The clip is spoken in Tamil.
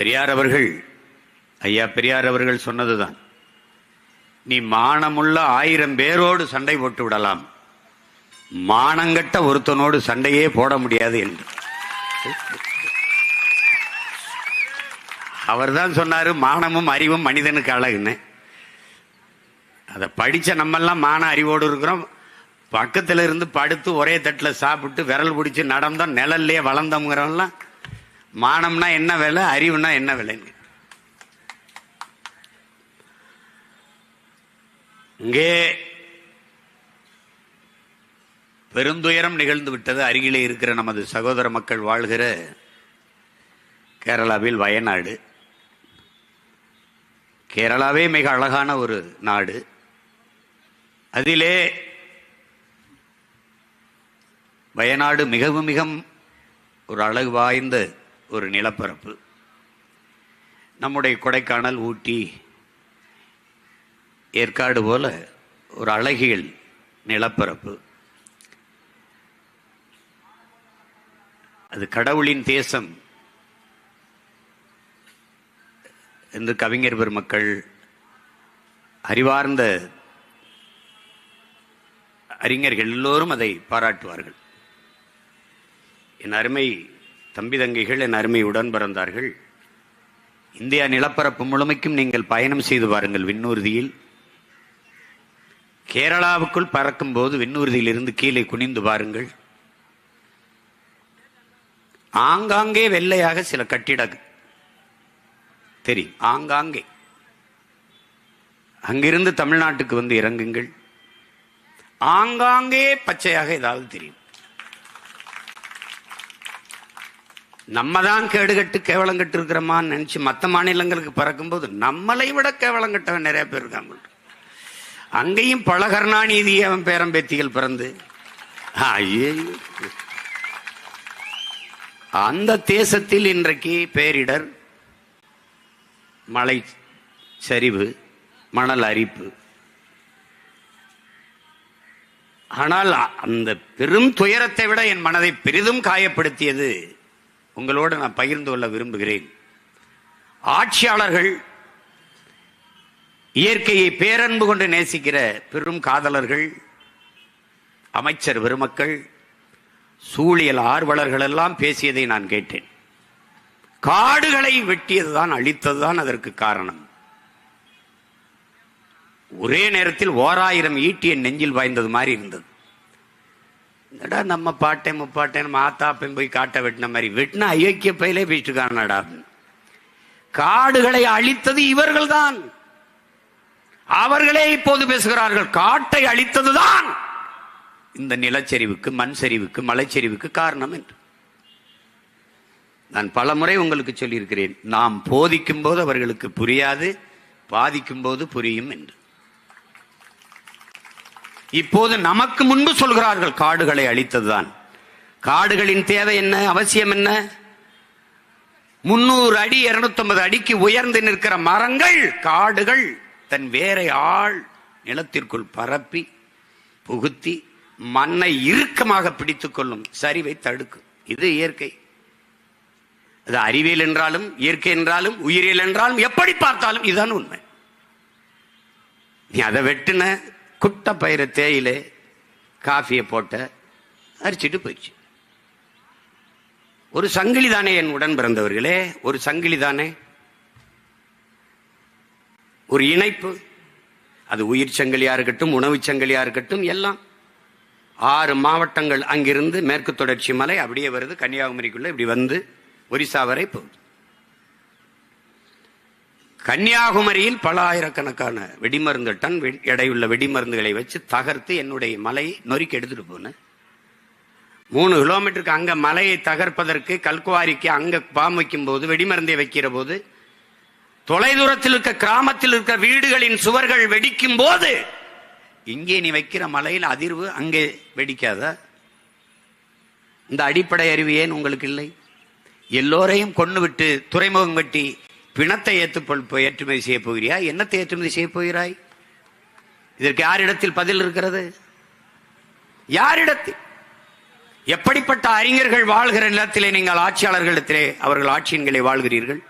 பெரியார் அவர்கள் ஐயா பெரியார் அவர்கள் சொன்னதுதான். நீ மானமுள்ள ஆயிரம் பேரோடு சண்டை போட்டு விடலாம். மானங்கட்ட ஒருத்தனோடு சண்டையே போட முடியாது என்று. அவர்தான் சொன்னாரு மானமும் அறிவும் மனிதனுக்கு அழகுன்னு. அதை படிச்ச நம்மெல்லாம் மான அறிவோடு இருக்கிறோம். பக்கத்துல இருந்து படுத்து ஒரே தட்டுல சாப்பிட்டு விரல் பிடிச்சி நடந்தோம் நிழல்லையே வளர்ந்தோங்கிறவெல்லாம் மானம்னா என்ன விலை அறிவுனா என்ன விலைன்னு இங்கே பெருந்துயரம் நிகழ்ந்து விட்டது அருகிலே இருக்கிற நமது சகோதர மக்கள் வாழ்கிற கேரளாவில் வயநாடு. கேரளாவே மிக அழகான ஒரு நாடு. அதிலே வயநாடு மிகவும் மிகவும் ஒரு அழகு வாய்ந்த ஒரு நிலப்பரப்பு. நம்முடைய கொடைக்கானல் ஊட்டி ஏற்காடு போல ஒரு அழகியல் நிலப்பரப்பு. அது கடவுளின் தேசம் என்று கவிஞர் பெருமக்கள் அறிவார்ந்த அறிஞர்கள் எல்லோரும் அதை பாராட்டுவார்கள். என் அருமை தம்பி தங்கைகள் என் அருமை உடன் பிறந்தார்கள் இந்தியா நிலப்பரப்பு முழுமைக்கும் நீங்கள் பயணம் செய்து பாருங்கள் விண்ணூர்தியில். கேரளாவுக்குள் பறக்கும் போது விண்ணூர்தியிலிருந்து கீழே குனிந்து பாருங்கள். ஆங்காங்கே வெள்ளையாக சில கட்டிட தெரியும் ஆங்காங்கே. அங்கிருந்து தமிழ்நாட்டுக்கு வந்து இறங்குங்கள். ஆங்காங்கே பச்சையாக ஏதாவது தெரியும். நம்ம தான் கேடுகட்டு கேவலங்கட்டு இருக்கிறோமான்னு நினச்சி மற்ற மாநிலங்களுக்கு பறக்கும்போது நம்மளை விட கேவலங்கட்டவன் நிறைய பேர் இருக்காங்க. அங்கேயும் பல கருணாநிதி அவன் பேரம்பேத்திகள் பிறந்து. ஐயே அந்த தேசத்தில் இன்றைக்கு பேரிடர் மலை சரிவு மணல் அரிப்பு. ஆனால் அந்த பெரும் துயரத்தை விட என் மனதை பெரிதும் காயப்படுத்தியது உங்களோடு நான் பகிர்ந்து கொள்ள விரும்புகிறேன். ஆட்சியாளர்கள் இயற்கையை பேரன்பு கொண்டு நேசிக்கிற பெரும் காதலர்கள் அமைச்சர் பெருமக்கள் சூழியல் ஆர்வலர்கள் எல்லாம் பேசியதை நான் கேட்டேன். காடுகளை வெட்டியதுதான் அழித்ததுதான் அதற்கு காரணம். ஒரே நேரத்தில் ஓராயிரம் ஈட்டிய நெஞ்சில் வாய்ந்தது மாதிரி இருந்தது. என்னடா நம்ம பாட்டை முப்பாட்டேன் மாத்தாப்பன் போய் காட்ட வெட்டின மாதிரி வெட்டின அயோக்கிய பயிலே வீட்டுக்கானடா காடுகளை அழித்தது இவர்கள்தான். அவர்களே இப்போது பேசுகிறார்கள் காட்டை அழித்ததுதான். இந்த நிலச்சரிவுக்கு மண் சரிவுக்கு மலைச்சரிவுக்கு காரணம் என்று. நான் பல முறை உங்களுக்கு சொல்லியிருக்கிறேன் நாம் போதிக்கும் போது அவர்களுக்கு புரியாது பாதிக்கும் போது புரியும் என்று. இப்போது நமக்கு முன்பு சொல்கிறார்கள் காடுகளை அழித்ததுதான். காடுகளின் தேவை என்ன அவசியம் என்ன? முன்னூறு அடி இருநூத்தி அடிக்கு உயர்ந்து நிற்கிற மரங்கள் காடுகள் தன் வேரை ஆள் நிலத்திற்குள் பரப்பி புகுத்தி மண்ணை இறுக்கமாக பிடித்துக் கொள்ளும் சரிவை தடுக்கும் இது இயற்கை. அது அறிவியல் என்றாலும் இயற்கை என்றாலும் உயிரியல் என்றாலும் எப்படி பார்த்தாலும் இதுதான் உண்மை. நீ அதை வெட்டுன குட்ட பயிர தேயிலை காஃபியை போட்ட அரிச்சிட்டு போயிடுச்சு. ஒரு சங்கிலி தானே என் உடன் பிறந்தவர்களே? ஒரு சங்கிலி தானே ஒரு இணைப்பு. அது உயிர் சங்கிலியா இருக்கட்டும் உணவு சங்கிலியா இருக்கட்டும் எல்லாம். ஆறு மாவட்டங்கள் அங்கிருந்து மேற்கு தொடர்ச்சி மலை அப்படியே வருது கன்னியாகுமரிக்குள்ள இப்படி வந்து ஒரிசா வரை போகுது. கன்னியாகுமரியில் பல ஆயிரக்கணக்கான வெடிமருந்து டன் வெ- எடையுள்ள வெடிமருந்துகளை வச்சு தகர்த்து என்னுடைய மலையை நொறுக்கி எடுத்துட்டு போனேன். மூணு கிலோமீட்டருக்கு அங்க மலையை தகர்ப்பதற்கு கல்குவாரிக்கு அங்க பாம் வைக்கும் போது வெடிமருந்தை வைக்கிற போது தொலைதூரத்தில் இருக்க கிராமத்தில் இருக்க வீடுகளின் சுவர்கள் வெடிக்கும் போது இங்கே நீ வைக்கிற மலையில் அதிர்வு அங்கே வெடிக்காத? இந்த அடிப்படை அறிவு ஏன் உங்களுக்கு இல்லை? எல்லோரையும் கொண்டு விட்டு துறைமுகம் வெட்டி பிணத்தை ஏற்றுக்கொள் ஏற்றுமதி செய்ய போகிறியா? என்னத்தை ஏற்றுமதி செய்ய போகிறாய்? இதற்கு யாரிடத்தில் பதில் இருக்கிறது? யாரிடத்தில்? எப்படிப்பட்ட அறிஞர்கள் வாழ்கிற நிலத்திலே நீங்கள் ஆட்சியாளர்களிடத்திலே அவர்கள் ஆட்சியின்களை வாழ்கிறீர்கள்?